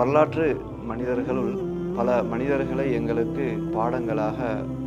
வரலாற்று மனிதர்களுள் பல மனிதர்களை எங்களுக்கு பாடங்களாக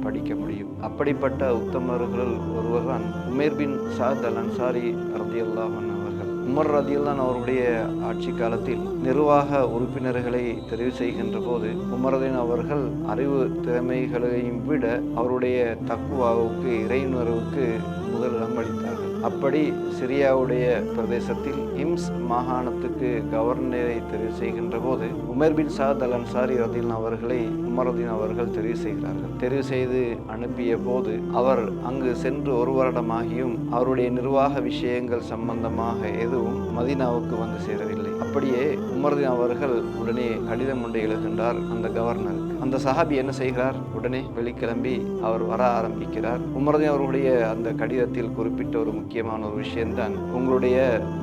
படிக்க முடியும். அப்படிப்பட்ட உத்தமர்களுள் ஒருவர்தான் உமேர் பின் சாத் அல் அன்சாரி ரதியல்லாஹன் அவர்கள். உமர் ரதியல்லான் அவருடைய ஆட்சி காலத்தில் நிர்வாக உறுப்பினர்களை தெரிவு செய்கின்ற போது உமரதின் அவர்கள் அறிவு திறமைகளையும் விட அவருடைய தக்குவாவுக்கு இறையுணர்வுக்கு முதலிடம் அளித்தார்கள் அப்படி சிரியாவுடைய பிரதேசத்தில் இம்ஸ் மாகாணத்துக்கு கவர்னரை தெரிவு செய்கின்ற போது உமர் பின் சாத் அல் அன்சாரி ரதீன் அவர்களை உமரதீன் அவர்கள் தெரிவு செய்கிறார்கள். தெரிவு செய்து அனுப்பிய போது அவர் அங்கு சென்று ஒரு வருடமாகியும் அவருடைய நிர்வாக விஷயங்கள் சம்பந்தமாக எதுவும் மதீனாவுக்கு வந்து சேரவில்லை. அப்படியே உமர்தீன் அவர்கள் உடனே கடிதம் ஒன்றை எழுகின்றார் அந்த கவர்னருக்கு அந்த சஹாபி என்ன செய்கிறார்? உடனே வெளிக்கிளம்பி அவர் வர ஆரம்பிக்கிறார். உமர்தீன் அவர்களுடைய அந்த கடிதத்தில் குறிப்பிட்ட ஒரு முக்கியமான ஒரு விஷயம்தான். உங்களுடைய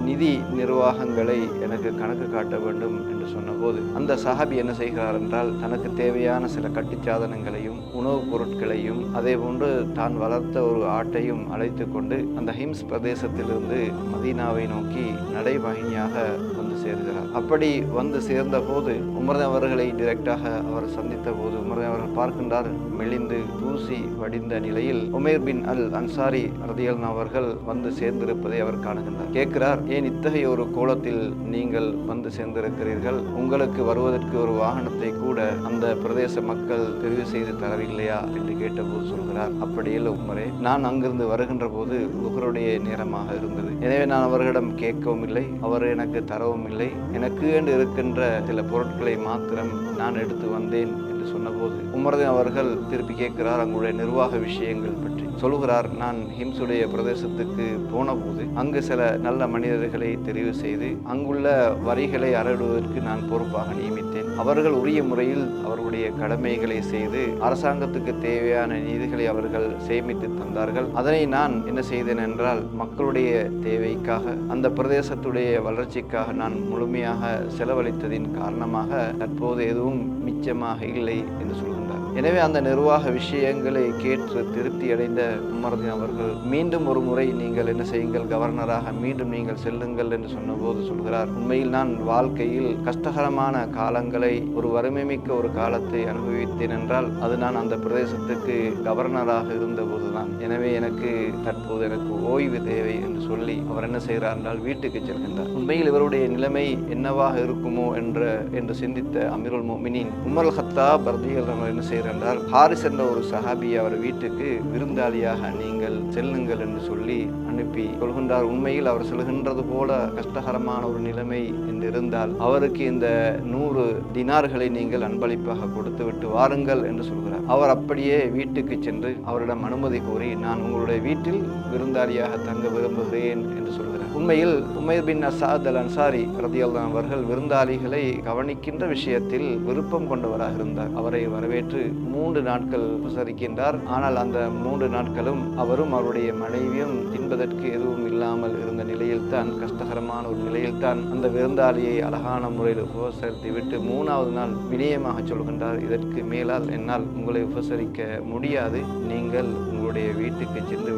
நிதி நிர்வாகங்களை எனக்கு கணக்கு காட்ட வேண்டும் என்று சொன்னபோது அந்த சஹாபி என்ன செய்கிறார் என்றால் தனக்கு தேவையான சில கட்டுச்சாதனங்களையும் உணவுப் பொருட்களையும் அதே போன்று தான் வளர்த்த ஒரு ஆட்டையும் அழைத்து கொண்டு அந்த ஹிம்ஸ் பிரதேசத்திலிருந்து மதீனாவை நோக்கி நடைபயணியாக வந்து சேர்கிறார் அப்படி வந்து சேர்ந்த போது உமரன் அவர்களை டிரெக்டாக அவர் சந்தித்த போது உமரன் அவர்கள் பார்க்கின்றார். மெலிந்து தூசி வடிந்த நிலையில் உமேர் பின் அல் அன்சாரி ரதியல் அவர்கள் வந்து சேர்ந்திருப்பதை அவர் காணுகின்றார். கேட்கிறார் ஏன் இத்தகைய ஒரு கோலத்தில் நீங்கள் வந்து சேர்ந்திருக்கிறீர்கள்? உங்களுக்கு வருவதற்கு ஒரு வாகனத்தை கூட அந்த பிரதேச மக்கள் தெரிவு செய்து தரவில்லையா? என்று கேட்டபோது சொல்கிறார். அப்படியில் உமரே நான் அங்கிருந்து வருகின்ற போது உகருடைய நேரமாக இருந்தது. எனவே நான் அவர்களிடம் கேட்கவும் இல்லை அவர் எனக்கு தரவும் இல்லை. எனக்கு என்று இருக்கின்ற சில பொருட்களை மாத்திரம் நான் எடுத்து வந்தேன் என்று சொன்னபோது உமரதன் அவர்கள் திருப்பி கேட்கிறார் அங்குடைய நிர்வாக விஷயங்கள் பற்றி. சொல்கிறார் நான் ஹிம்ஸுடைய பிரதேசத்துக்கு போனபோது அங்கு சில நல்ல மனிதர்களை தெரிவு செய்து அங்குள்ள வரிகளை அறவிடுவதற்கு நான் பொறுப்பாக நியமித்தேன். அவர்கள் உரிய முறையில் அவர்களுடைய கடமைகளை செய்து அரசாங்கத்துக்கு தேவையான நிதிகளை அவர்கள் சேமித்து தந்தார்கள். அதனை நான் என்ன செய்தேன் என்றால் மக்களுடைய தேவைக்காக அந்த பிரதேசத்துடைய வளர்ச்சிக்காக நான் முழுமையாக செலவழித்ததின் காரணமாக தற்போது எதுவும் மிச்சமாக இல்லை என்று சொல்கிறேன் எனவே அந்த நிர்வாக விஷயங்களை கேட்டு திருப்தி அடைந்த உமர்தீன் அவர்கள் மீண்டும் ஒரு முறை நீங்கள் என்ன செய்யுங்கள் கவர்னராக மீண்டும் நீங்கள் செல்லுங்கள் என்று சொன்னபோது சொல்கிறார். உண்மையில் நான் வாழ்க்கையில் கஷ்டகரமான காலங்களை ஒரு வறுமை மிக்க ஒரு காலத்தை அனுபவித்தேன் என்றால் அது நான் அந்த பிரதேசத்துக்கு கவர்னராக இருந்தபோதுதான். எனவே எனக்கு தற்போது எனக்கு ஓய்வு தேவை என்று சொல்லி அவர் என்ன செய்கிறார் என்றால் வீட்டுக்கு செல்கின்றார். உண்மையில் இவருடைய நிலைமை என்னவாக இருக்குமோ என்ற என்று சிந்தித்த அமிருல் மோமினின் உமர் ஹத்தா பர்திகள் என்ன செய்கிறார் ஹாரிஸ் என்ற ஒரு சஹாபி அவர் வீட்டுக்கு விருந்தாளியாக நீங்கள் செல்லுங்கள் என்று சொல்லி அனுப்பி சொல்கின்றார் உண்மையில் அவர் செல்கின்றது போல கஷ்டகரமான ஒரு நிலைமை என்று இருந்தால் அவருக்கு இந்த நூறு தினார்களை நீங்கள் அன்பளிப்பாக கொடுத்து விட்டு வாருங்கள் என்று சொல்கிறார். அவர் அப்படியே வீட்டுக்கு சென்று அவரிடம் அனுமதி கோரி நான் உங்களுடைய வீட்டில் விருந்தாளியாக தங்க விரும்புகிறேன் என்று சொல்கிறார். உண்மையில் Umair bin Asad al Ansari பிரதியல்தான் அவர்கள் விருந்தாளிகளை கவனிக்கின்ற விஷயத்தில் விருப்பம் கொண்டவராக இருந்தார். அவரை வரவேற்று மூன்று நாட்கள் உபசரிக்கின்றார். ஆனால் அந்த மூன்று நாட்களும் அவரும் அவருடைய மனைவியும் தின்பதற்கு எதுவும் இல்லாமல் இருந்த நிலையில்தான் கஷ்டகரமான ஒரு நிலையில்தான் அந்த விருந்தாளியை அழகான முறையில் உபசரித்து விட்டு மூணாவது நாள் வினயமாக சொல்கின்றார். இதற்கு மேலால் என்னால் உங்களை உபசரிக்க முடியாது. நீங்கள் உங்களுடைய வீட்டுக்கு சென்று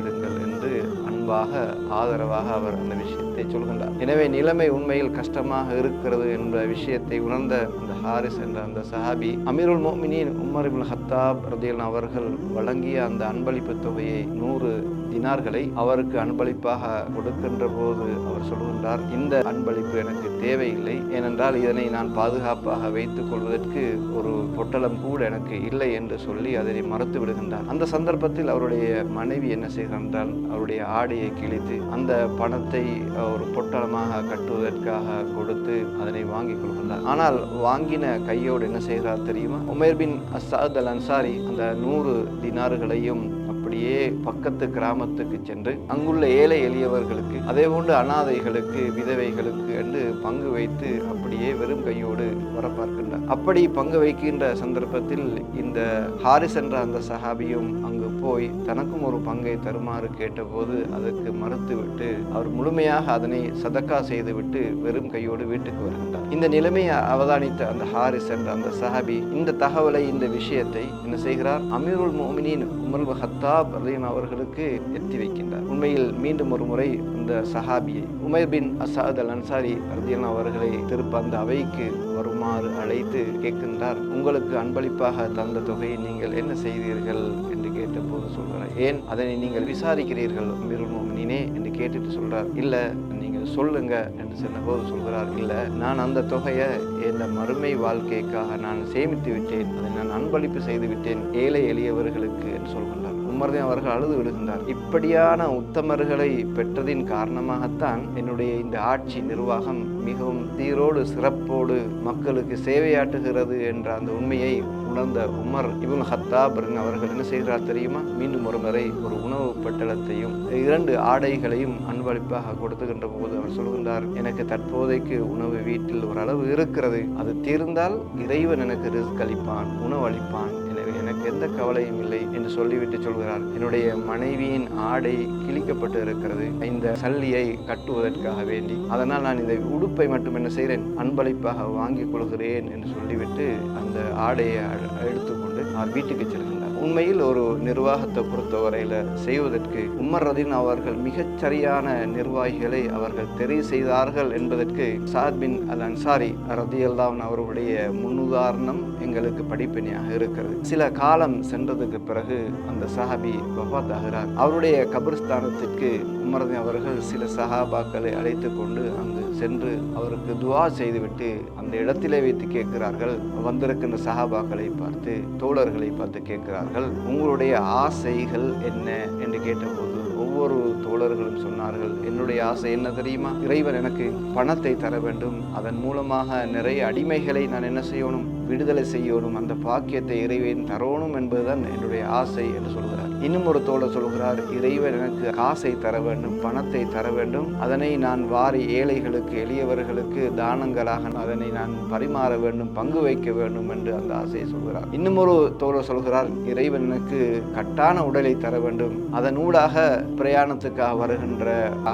அன்பாக ஆதரவாக அவர் அந்த விஷயத்தை சொல்கின்றார். எனவே நிலைமை உண்மையில் கஷ்டமாக இருக்கிறது என்ற விஷயத்தை உணர்ந்த அந்த ஹாரிஸ் என்ற அந்த சஹாபி அமீருல் மோமினின் உமர் இபுல் ஹத்தாப் ரதியல் அவர்கள் வழங்கிய அந்த அன்பளிப்பு தொகையை நூறு தினார்களை அவருக்கு அன்பளிப்பாக கொடுக்கின்ற போது அவர் சொல்கின்றார் இந்த அன்பளிப்பு எனக்கு தேவையில்லை. ஏனென்றால் இதனை நான் பாதுகாப்பாக வைத்துக் கொள்வதற்கு ஒரு பொட்டலம் கூட எனக்கு இல்லை என்று சொல்லி அதனை மறுத்து விடுகின்றார். அந்த சந்தர்ப்பத்தில் அவருடைய மனைவி என்ன செய்கின்றால் அவருடைய ஆடையை கிழித்து அந்த பணத்தை ஒரு பொட்டலமாக கட்டுவதற்காக கொடுத்து அதனை வாங்கி கொள்கின்றார். ஆனால் வாங்கின கையோடு என்ன செய்கிறார் தெரியுமா? Umer bin Asad al Ansari அந்த நூறு தினாறுகளையும் அப்படியே பக்கத்து கிராமத்துக்கு சென்று அங்குள்ள ஏழை எளியவர்களுக்கு அதே போன்று அனாதைகளுக்கு விதவைகளுக்கு என்று பங்கு வைத்து அப்படியே வெறும் கையோடு வர பார்க்கின்றார் அப்படி பங்கு வைக்கின்ற சந்தர்ப்பத்தில் இந்த ஹாரிஸ் என்ற அந்த சஹாபியும் அங்கு போய் தனக்கும் ஒரு பங்கை தருமாறு கேட்டபோது அதற்கு மறுத்துவிட்டு அவர் முழுமையாக அதனை சதக்கா செய்துவிட்டு வெறும் கையோடு வீட்டுக்கு வருகின்றார். இந்த நிலைமையை அவதானித்த அந்த ஹாரிஸ் என்ற அந்த சஹாபி இந்த தகவலை இந்த விஷயத்தை என்ன செய்கிறார்? அமீருல் மோமினின் உமர் ஹத்தாப் ரலீம் அவர்களுக்கு எத்தி வைக்கின்றார். உண்மையில் மீண்டும் ஒரு முறை அந்த சஹாபியை Umair bin Asad al Ansari ரதியன் அவர்களை திருப்ப அந்த அவைக்கு வருமாறு அழைத்து கேட்கின்றார். உங்களுக்கு அன்பளிப்பாக தந்த தொகையை நீங்கள் என்ன செய்தீர்கள் என்று கேட்டபோது சொல்கிறார். ஏன்? அதனை நீங்கள் விசாரிக்கிறீர்கள் மிருமோமினே என்று கேட்டுட்டு சொல்றார் இல்ல நீங்கள் சொல்லுங்க என்று சொன்னபோது சொல்கிறார். இல்ல நான் அந்த தொகையை என் மறுமை வாழ்க்கைக்காக நான் சேமித்து விட்டேன். அதை நான் அன்பளிப்பு செய்து விட்டேன். ஏழை எளியவர்களுக்கு என்று சொல்கிறார் உமர்தேன் அவர்கள் அழுது விழுகின்றார் இப்படியான உத்தமர்களை பெற்றதின் காரணமாகத்தான் என்னுடைய இந்த ஆட்சி நிர்வாகம் மிகவும் தீரோடு சிறப்போடு மக்களுக்கு சேவையாட்டுகிறது என்ற அந்த உண்மையை உணர்ந்த உமர் இவன் ஹத்தாப் அவர்கள் என்ன செய்கிறார் தெரியுமா? மீண்டும் ஒரு முறை ஒரு உணவு பட்டளத்தையும் இரண்டு ஆடைகளையும் அன்பளிப்பாக கொடுத்துகின்ற போது அவர் சொல்கின்றார் எனக்கு தற்போதைக்கு உணவு வீட்டில் ஒரு அளவு இருக்கிறது. அது தீர்ந்தால் இறைவன் எனக்கு ரிஸ்க் அளிப்பான் உணவு அளிப்பான் எந்த கவலையும் இல்லை என்று சொல்லிவிட்டு சொல்கிறார். என்னுடைய மனைவியின் ஆடை கிழிக்கப்பட்டு இருக்கிறது. இந்த சல்லியை கட்டுவதற்காக வேண்டி. அதனால் நான் இந்த உடுப்பை மட்டும் என்ன செய்கிறேன்? அன்பளிப்பாக வாங்கிக் கொள்கிறேன் என்று சொல்லிவிட்டு அந்த ஆடையை எடுத்துக்கொண்டு அவர் வீட்டுக்கு செல்கின்றார். உண்மையில் ஒரு நிர்வாகத்தை பொறுத்தவரையில் செய்வதற்கு உமர் அவர்கள் மிகச்சரியான நிர்வாகிகளை அவர்கள் தெரிவு செய்தார்கள் என்பதற்கு சாத் பின் அல் அன்சாரி ரதியல்லான் அவர்களுடைய முன்னுதாரணம் எங்களுக்கு படிப்பினையாக இருக்கிறது. சில காலம் சென்றதுக்கு பிறகு அந்த சஹாபி வஃத் ஆகிறார் அவருடைய கபிரஸ்தானத்திற்கு உமரதி அவர்கள் சில சஹாபாக்களை அழைத்து கொண்டு அங்கு சென்று அவருக்கு துவா செய்துவிட்டு அந்த இடத்திலே வைத்து கேட்கிறார்கள். வந்திருக்கின்ற சஹாபாக்களை பார்த்து தோழர்களை பார்த்து கேட்கிறார்கள் உங்களுடைய ஆசைகள் என்ன? என்று கேட்டபோது ஒவ்வொரு தோழர்களும் சொன்னார்கள் என்னுடைய ஆசை என்ன தெரியுமா? இறைவன் எனக்கு பணத்தை தர வேண்டும். அதன் மூலமாக நிறைய அடிமைகளை நான் என்ன செய்யணும்? விடுதலை செய்யணும் அந்த பாக்கியத்தை இறைவன் தரணும் என்பதுதான் என்னுடைய ஆசை என்று சொல்கிறார். இன்னும் ஒரு தோழர் சொல்கிறார் இறைவன் எனக்கு காசை தர வேண்டும் பணத்தை தர வேண்டும். அதனை நான் வாரி ஏழைகளுக்கு எளியவர்களுக்கு தானங்களாக அதனை நான் பரிமாற வேண்டும் பங்கு வைக்க வேண்டும் என்று அந்த ஆசையை சொல்கிறார். இன்னும் ஒரு தோழர் சொல்கிறார் இறைவன் எனக்கு கட்டான உடலை தர வேண்டும். அதன் ஊடாக பிரயாணத்துக்காக வருகின்ற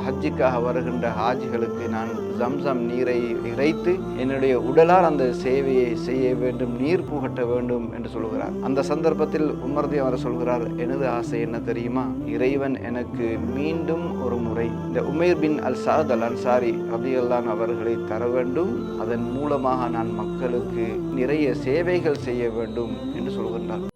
ஹஜ்ஜிக்காக வருகின்ற ஹாஜிகளுக்கு நான் ஜம்சம் நீரை இறைத்து என்னுடைய உடலால் அந்த சேவையை செய்ய வேண்டும் நீர் புகட்ட வேண்டும் என்று சொல்கிறார். அந்த சந்தர்ப்பத்தில் உமர்தி அவர் சொல்கிறார் எனது ஆசை என்ன தெரியுமா? இறைவன் எனக்கு மீண்டும் ஒரு முறை இந்த உமேர் பின் அல் சாத் அல் அன்சாரி ரபியல்லான் அவர்களை தர வேண்டும். அதன் மூலமாக நான் மக்களுக்கு நிறைய சேவைகள் செய்ய வேண்டும் என்று சொல்கின்றார்.